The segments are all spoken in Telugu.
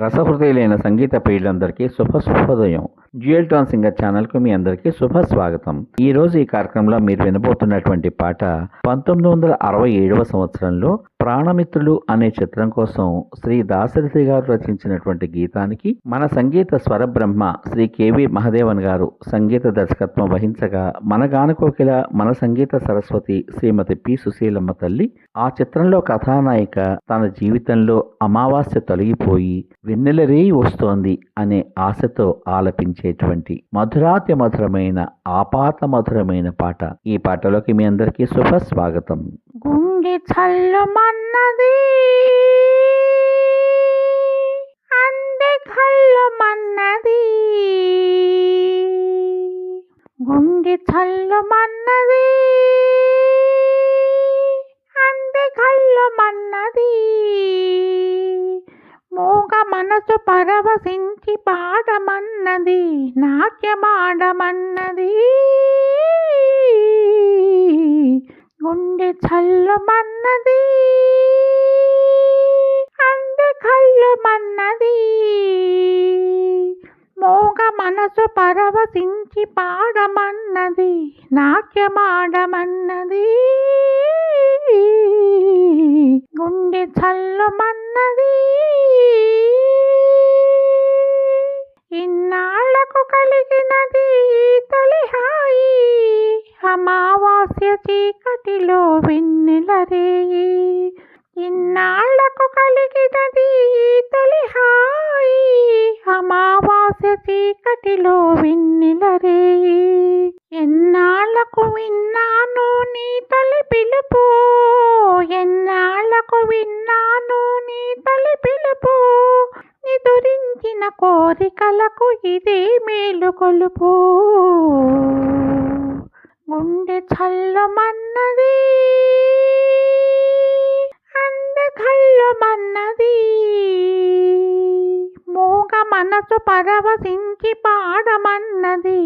రసహృదయులైన సంగీత ప్రియులందరికీ శుభ శుభోదయం. డ్యూయల్ టోన్ సింగర్ ఛానల్కు మీ అందరికీ శుభ స్వాగతం ఈ రోజు ఈ కార్యక్రమంలో మీరు వినబోతున్నటువంటి పాట పంతొమ్మిది వందల అరవై ఏడవ సంవత్సరంలో ప్రాణమిత్రులు అనే చిత్రం కోసం శ్రీ దాశరథి గారు రచించినటువంటి గీతానికి మన సంగీత స్వర బ్రహ్మ శ్రీ కెవి మహదేవన్ గారు సంగీత దర్శకత్వం వహించగా మన గానకోకిల మన సంగీత సరస్వతి శ్రీమతి పి సుశీలమ్మ తల్లి ఆ చిత్రంలో కథానాయిక తన జీవితంలో అమావాస్య తొలగిపోయి వెన్నెలరే వస్తోంది అనే ఆశతో అందించేటువంటి మధురాతి మధురమైన ఆపాత మధురమైన పాట. ఈ పాటలోకి మీ అందరికీ శుభ స్వాగతం గుండె చల్లమన్నది అందె కళ్ళమన్నది గుండె చల్లమన్నది అందె కళ్ళమన్నది మన్నది మనసు పరవశించి పాడమన్నది నాట్యమాడమన్నది. గుండె చల్లమన్నది అందె కళ్ళమన్నది. మోగ మనసు పరవశించి పాడమన్నది నాట్యమాడమన్నది. గుండె చల్లమన్నది. కలిగినది తొలి హాయి. అమావాస్య చీకటిలో వెన్నెలరేయి ఇన్నాళ్ళకు కలిగినది తొలి హాయి. అమావాస్య చీకటిలో వెన్నెలరేయి ఎన్నాళ్ళకు విన్నాను నీ తొలి పిలుపు. ఎన్నాళ్ళకు విన్నాను నిదురించిన కోరికలకు ఇదే మేలు కొలుపు. గుండె చల్లమన్నది అందకల్లమన్నది మూగ మనసు పరవశించి పాడమన్నది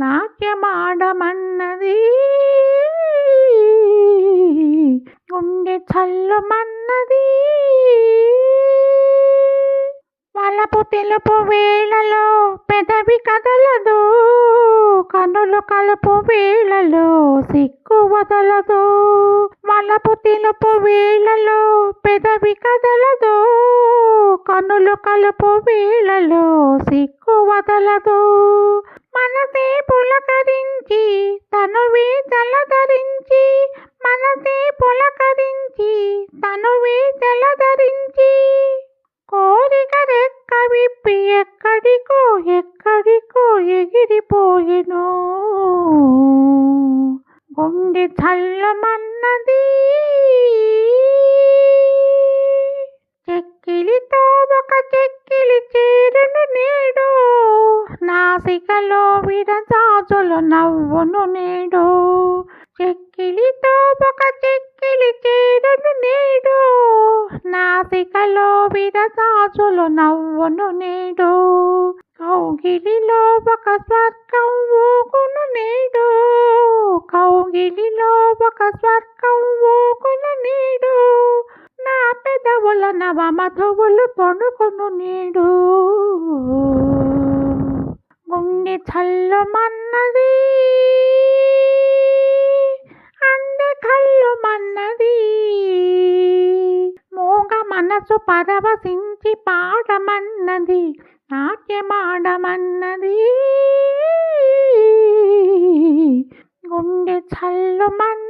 నాట్యమాడమన్నది. గుండె చల్లమన్నది. వలపు తెలుపు వేళలో పెదవి కదలదు. కనులు కలుపు వేళలో సిక్కు వదలదు. మలపు తెలుపు వేళలో పెదవి కదలదు. కనులు కలుపు వేళలో సిక్కు వదలదు. మనసే పులకరించి తనువే జలధరించి. మనసే పులకరించి తనువే ఎక్కడికో ఎక్కడికో ఎగిరిపోయెను. గుండె చల్లమన్నది. చెక్కిలితో ఒక చెక్కిలి చేరును నేడు. నాసికలో విరజాజులు నవ్వును నేడు. చెక్కిలితో ఒక చెక్కిలి చేరును నేడు. నాసికలో విరజాజులు నవ్వును నేడు. కౌగిలిలో ఒక స్వర్గం ఊగును నీడు. కౌగిలిలో ఒక స్వర్గం ఊగును నీడు. నా పెదవుల నవ మధువులు తొణుకును నీడు. గుండె చల్లమన్నది. అందె కళ్ళమన్నది. మోగ మనసు పరవశించి పాడమన్నది. నాట్యమాడమన్నది. గుండె చల్లుమన్న